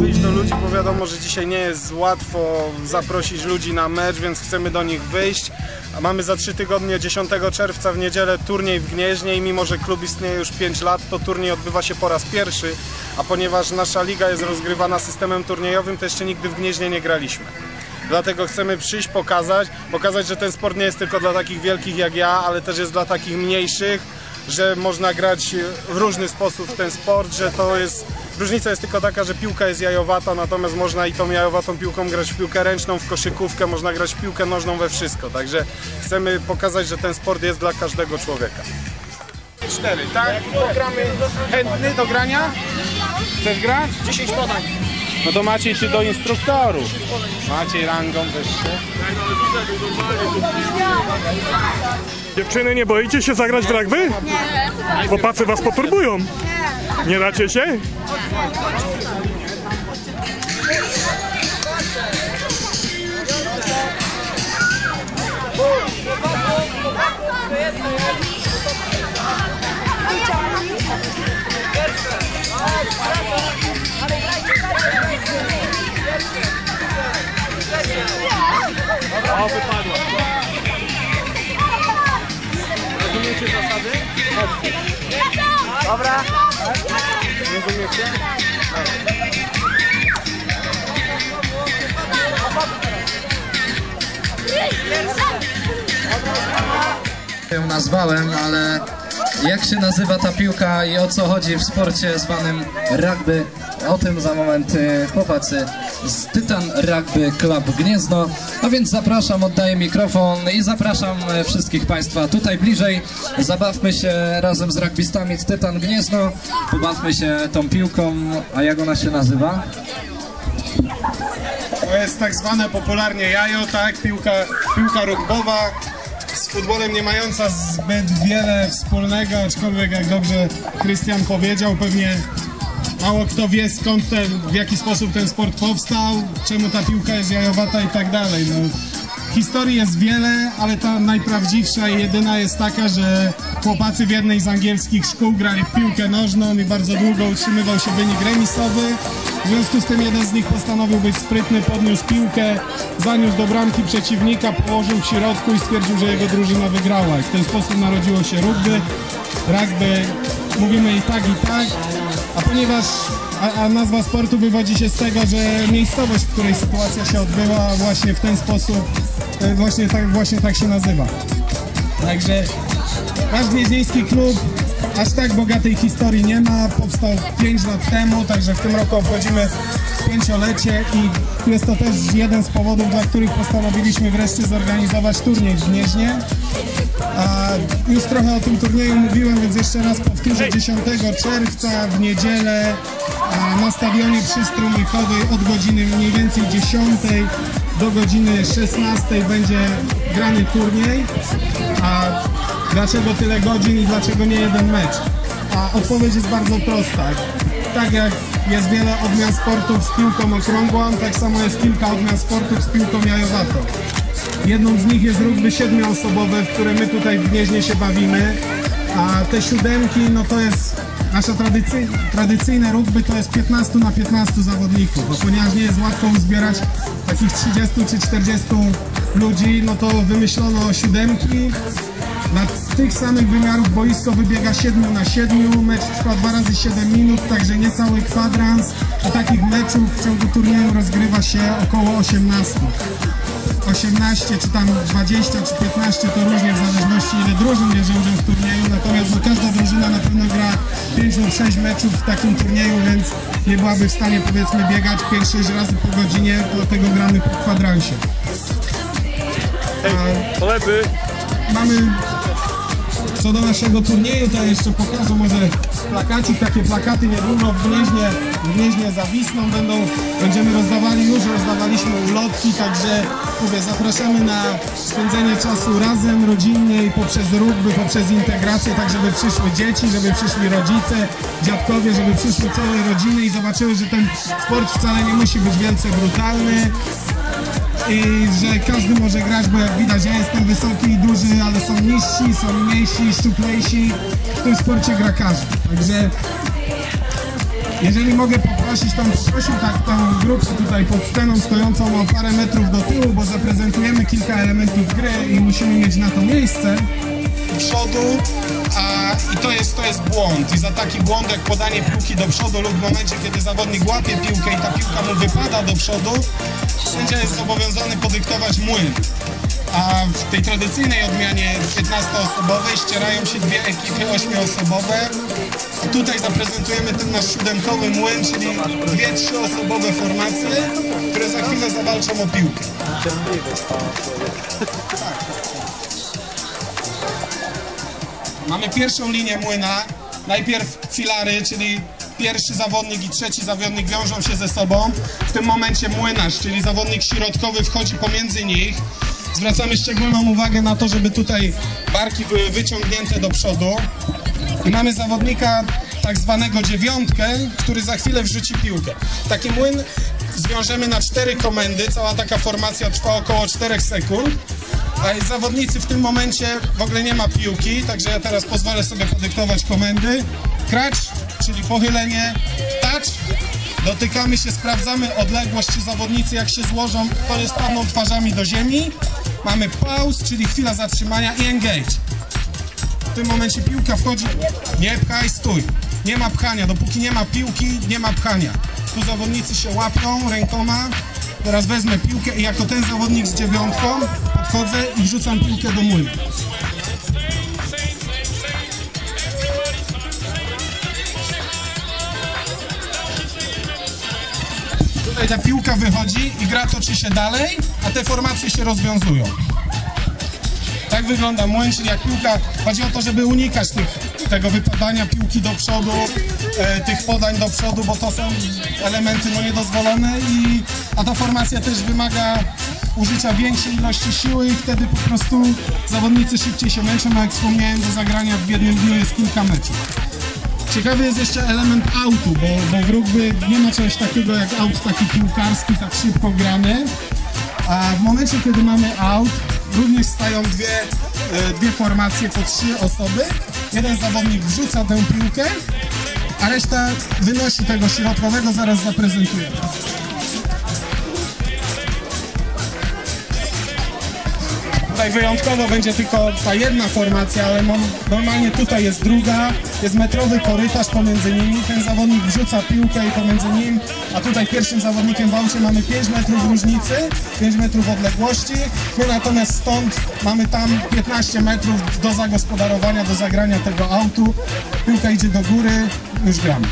wyjść do ludzi, bo wiadomo, że dzisiaj nie jest łatwo zaprosić ludzi na mecz, więc chcemy do nich wyjść. A mamy za trzy tygodnie, 10 czerwca w niedzielę turniej w Gnieźnie i mimo, że klub istnieje już 5 lat, to turniej odbywa się po raz pierwszy, a ponieważ nasza liga jest rozgrywana systemem turniejowym, to jeszcze nigdy w Gnieźnie nie graliśmy. Dlatego chcemy przyjść, pokazać, pokazać, że ten sport nie jest tylko dla takich wielkich jak ja, ale też jest dla takich mniejszych, że można grać w różny sposób w ten sport, że to jest... Różnica jest tylko taka, że piłka jest jajowata, natomiast można i tą jajowatą piłką grać w piłkę ręczną, w koszykówkę, można grać w piłkę nożną, we wszystko. Także chcemy pokazać, że ten sport jest dla każdego człowieka. Cztery, tak? Pogramy chętny do grania? Chcesz grać? 10 podań. No to Maciej się do instruktorów. Maciej rangą też się. Dziewczyny, nie boicie się zagrać w rugby? Nie. Chłopacy was poturbują. Nie dacie się? O, Dobra. Rozumiecie? ją nazwałem, ale jak się nazywa ta piłka i o co chodzi w sporcie zwanym rugby, o tym za moment y, chłopacy z Tytan Rugby Club Gniezno. No więc zapraszam, oddaję mikrofon i zapraszam e, wszystkich Państwa tutaj bliżej. Zabawmy się razem z rugbystami z Tytan Gniezno, pobawmy się tą piłką, a jak ona się nazywa? To jest tak zwane popularnie jajo, tak? Piłka, piłka rugbowa z futbolem nie mająca zbyt wiele wspólnego, aczkolwiek jak dobrze Krystian powiedział, pewnie mało kto wie skąd ten, w jaki sposób ten sport powstał, czemu ta piłka jest jajowata i tak dalej. No, historii jest wiele, ale ta najprawdziwsza i jedyna jest taka, że chłopacy w jednej z angielskich szkół grali w piłkę nożną i bardzo długo utrzymywał się wynik remisowy. W związku z tym jeden z nich postanowił być sprytny, podniósł piłkę, zaniósł do bramki przeciwnika, położył w środku i stwierdził, że jego drużyna wygrała. I w ten sposób narodziło się rugby. Rugby mówimy i tak, i tak. A ponieważ a, a nazwa sportu wywodzi się z tego, że miejscowość, w której sytuacja się odbyła, właśnie w ten sposób, e, właśnie tak, właśnie tak się nazywa. Także nasz gnieźnieński klub aż tak bogatej historii nie ma, powstał 5 lat temu, także w tym roku obchodzimy pięciolecie i jest to też jeden z powodów, dla których postanowiliśmy wreszcie zorganizować turniej w Gnieźnie. Już trochę o tym turnieju mówiłem, więc jeszcze raz powtórzę. 10 czerwca w niedzielę na stadionie przy Strumykowej od godziny mniej więcej 10 do godziny 16 będzie grany turniej. A dlaczego tyle godzin i dlaczego nie jeden mecz? A odpowiedź jest bardzo prosta. Tak jak jest wiele odmian sportów z piłką okrągłą, tak samo jest kilka odmian sportów z piłką jajowatą. Jedną z nich jest rugby siedmioosobowe, w które my tutaj w Gnieźnie się bawimy, a te siódemki, no to jest nasza tradycy, tradycyjne rugby to jest 15 na 15 zawodników, bo ponieważ nie jest łatwo uzbierać takich 30 czy 40 ludzi, no to wymyślono siódemki, na tych samych wymiarów boisko wybiega 7 na 7, mecz trwa 2 razy 7 minut, także niecały kwadrans, a takich meczów w ciągu turnieju rozgrywa się około 18. 18 czy tam 20 czy 15 to różnie w zależności ile drużyn bierze udział w turnieju, natomiast no, każda drużyna na pewno gra 5 lub 6 meczów w takim turnieju, więc nie byłaby w stanie powiedzmy biegać 5-6 razy po godzinie, dlatego gramy po kwadransie. Koledzy, mamy co do naszego turnieju, to jeszcze pokażę może plakacik, takie plakaty niedługo w Gnieźnie, w Gnieźnie zawisną, będą, będziemy rozdawali, już rozdawaliśmy ulotki, także mówię, zapraszamy na spędzenie czasu razem, rodzinnie i poprzez rugby, poprzez integrację, tak żeby przyszły dzieci, żeby przyszli rodzice, dziadkowie, żeby przyszły całe rodziny i zobaczyły, że ten sport wcale nie musi być wielce brutalny, i że każdy może grać, bo jak widać ja jestem wysoki i duży, ale są niżsi, są mniejsi, szczuplejsi. W tym sporcie gra każdy. Także Jeżeli mogę poprosić tą Przosiu, tak tą grupę tutaj pod sceną stojącą o parę metrów do tyłu, bo zaprezentujemy kilka elementów gry i musimy mieć na to miejsce przodu, i to jest, to jest błąd. I za taki błąd, jak podanie piłki do przodu lub w momencie, kiedy zawodnik łapie piłkę i ta piłka mu wypada do przodu, sędzia jest zobowiązany podyktować młyn. A w tej tradycyjnej odmianie 15-osobowej ścierają się dwie ekipy 8-osobowe. A tutaj zaprezentujemy ten nasz siódemkowy młyn, czyli dwie trzyosobowe formacje, które za chwilę zawalczą o piłkę. Mamy pierwszą linię młyna. Najpierw filary, czyli pierwszy zawodnik i trzeci zawodnik wiążą się ze sobą. W tym momencie młynarz, czyli zawodnik środkowy wchodzi pomiędzy nich. Zwracamy szczególną uwagę na to, żeby tutaj barki były wyciągnięte do przodu. I mamy zawodnika tak zwanego dziewiątkę, który za chwilę wrzuci piłkę. Taki młyn zwiążemy na cztery komendy. Cała taka formacja trwa około 4 sekund. A zawodnicy w tym momencie w ogóle nie ma piłki, także ja teraz pozwolę sobie podyktować komendy. Kracz, czyli pochylenie, touch, dotykamy się, sprawdzamy odległość, czy zawodnicy jak się złożą, to jest padną twarzami do ziemi. Mamy pause, czyli chwila zatrzymania i engage. W tym momencie piłka wchodzi, nie pchaj, stój. Nie ma pchania, dopóki nie ma piłki, nie ma pchania. Tu zawodnicy się łapią rękoma, teraz wezmę piłkę i jako ten zawodnik z dziewiątką podchodzę i wrzucam piłkę do młynu. Tutaj ta piłka wychodzi i gra toczy się dalej, a te formacje się rozwiązują. Tak wygląda młyn, czyli jak piłka, chodzi o to, żeby unikać tych, tego wypadania piłki do przodu, e, tych podań do przodu, bo to są elementy no, niedozwolone, i, a ta formacja też wymaga użycia większej ilości siły i wtedy po prostu zawodnicy szybciej się męczą, a jak wspomniałem, do zagrania w jednym dniu jest kilka meczów. Ciekawy jest jeszcze element autu, bo, bo w rugby nie ma czegoś takiego jak aut taki piłkarski, tak szybko grany. A w momencie, kiedy mamy out, również stają dwie, e, dwie formacje po trzy osoby. Jeden zawodnik wrzuca tę piłkę, a reszta wynosi tego środkowego, zaraz zaprezentujemy. Tutaj wyjątkowo będzie tylko ta jedna formacja, ale normalnie tutaj jest druga, jest metrowy korytarz pomiędzy nimi, ten zawodnik wrzuca piłkę i pomiędzy nim, a tutaj pierwszym zawodnikiem w aucie mamy 5 metrów różnicy, 5 metrów odległości, my natomiast stąd mamy tam 15 metrów do zagospodarowania, do zagrania tego autu, piłka idzie do góry, już gramy.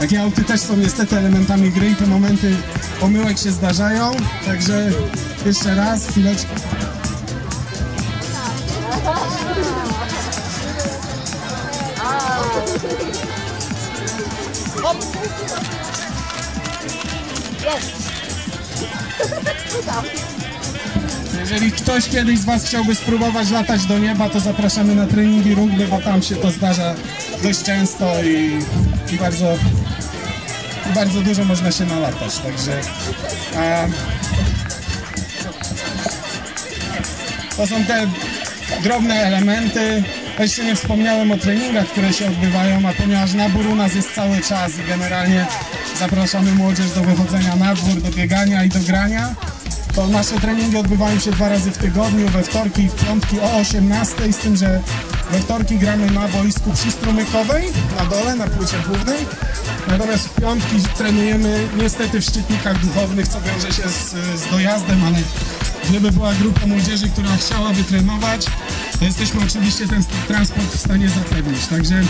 Takie auty też są niestety elementami gry i te momenty pomyłek się zdarzają, także jeszcze raz, chwileczkę. Jeżeli ktoś kiedyś z Was chciałby spróbować latać do nieba, to zapraszamy na treningi rugby, bo tam się to zdarza dość często i, i bardzo, i bardzo dużo można się nalatać. Także a, to są te drobne elementy. Jeszcze nie wspomniałem o treningach, które się odbywają, a ponieważ nabór u nas jest cały czas i generalnie zapraszamy młodzież do wychodzenia na dwór, do biegania i do grania, nasze treningi odbywają się dwa razy w tygodniu, we wtorki i w piątki o 18, z tym, że we wtorki gramy na boisku przystrumykowej, na dole, na płycie głównej, natomiast w piątki trenujemy niestety w szczytnikach duchownych, co wiąże się z, z dojazdem, ale gdyby była grupa młodzieży, która chciałaby trenować, to jesteśmy oczywiście ten transport w stanie zapewnić. Także,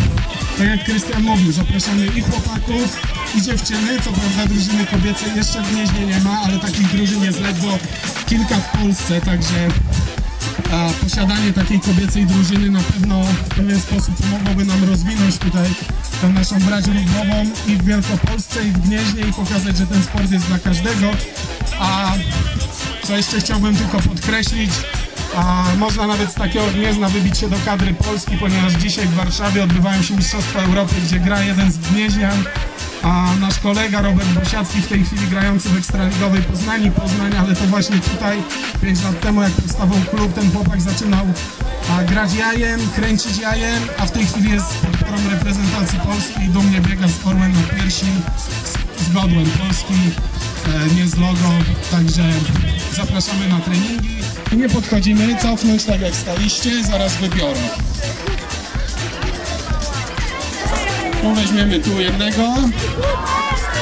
tak jak Krystian mówił, zapraszamy i chłopaków, i dziewczyny, co prawda drużyny kobiece jeszcze w Gnieźnie nie ma, ale takich drużyn jest ledwo kilka w Polsce, także a, posiadanie takiej kobiecej drużyny na pewno w pewien sposób pomogłoby nam rozwinąć tutaj tę naszą brać rugbową i w Wielkopolsce, i w Gnieźnie i pokazać, że ten sport jest dla każdego. A co jeszcze chciałbym tylko podkreślić, A można nawet z takiego gniezna wybić się do kadry Polski, ponieważ dzisiaj w Warszawie odbywają się Mistrzostwa Europy, gdzie gra jeden z gnieźnian, a nasz kolega Robert Bosiacki w tej chwili grający w Ekstraligowej Poznani Poznań, ale to właśnie tutaj 5 lat temu jak powstawał klub, ten chłopak zaczynał a, grać jajem, kręcić jajem, a w tej chwili jest podporą reprezentacji Polski i dumnie biega z orłem na piersi z, z godłem Polski, e, nie z logo, także zapraszamy na treningi. Nie podchodzimy, cofnąć tak jak staliście, zaraz wybiorę. Tu weźmiemy tu jednego.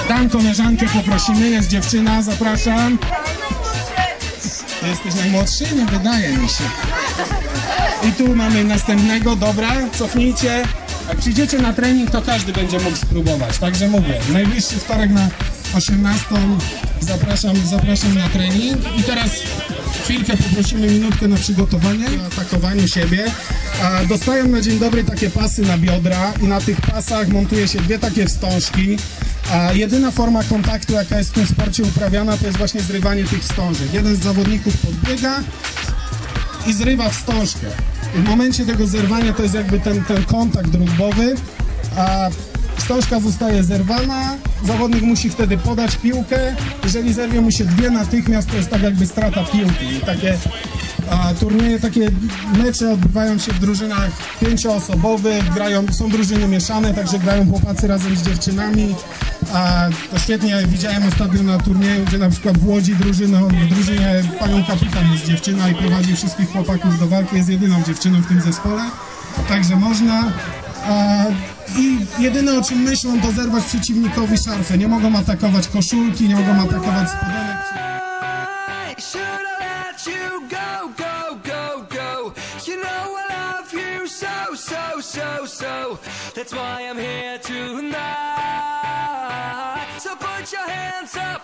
Dam koleżankę, poprosimy, jest dziewczyna, zapraszam. Jesteś najmłodszy? Nie wydaje mi się. I tu mamy następnego, dobra, cofnijcie. Jak przyjdziecie na trening, to każdy będzie mógł spróbować, także mówię, najbliższy wtorek na 18 zapraszam, zapraszam na trening i teraz chwilkę poprosimy minutkę na przygotowanie, na atakowaniu siebie. Dostają na dzień dobry takie pasy na biodra i na tych pasach montuje się dwie takie wstążki. A jedyna forma kontaktu, jaka jest w tym sporcie uprawiana, to jest właśnie zrywanie tych wstążek. Jeden z zawodników podbiega, i zrywa wstążkę. W momencie tego zerwania to jest jakby ten, ten kontakt drugbowy, a wstążka zostaje zerwana, zawodnik musi wtedy podać piłkę, jeżeli zerwie mu się dwie natychmiast, to jest tak jakby strata piłki. I takie a, turnieje, takie mecze odbywają się w drużynach pięcioosobowych, grają, są drużyny mieszane, także grają chłopacy razem z dziewczynami. A to świetnie widziałem ostatnio na turnieju, gdzie na przykład w Łodzi drużyną, w drużynie panią kapitan jest dziewczyna i prowadzi wszystkich chłopaków do walki, jest jedyną dziewczyną w tym zespole, także można. A, I jedyne o czym myślą to zerwać przeciwnikowi szarfę. Nie mogą atakować koszulki, nie mogą atakować spodenek. That's why I'm here tonight. So put your hands up.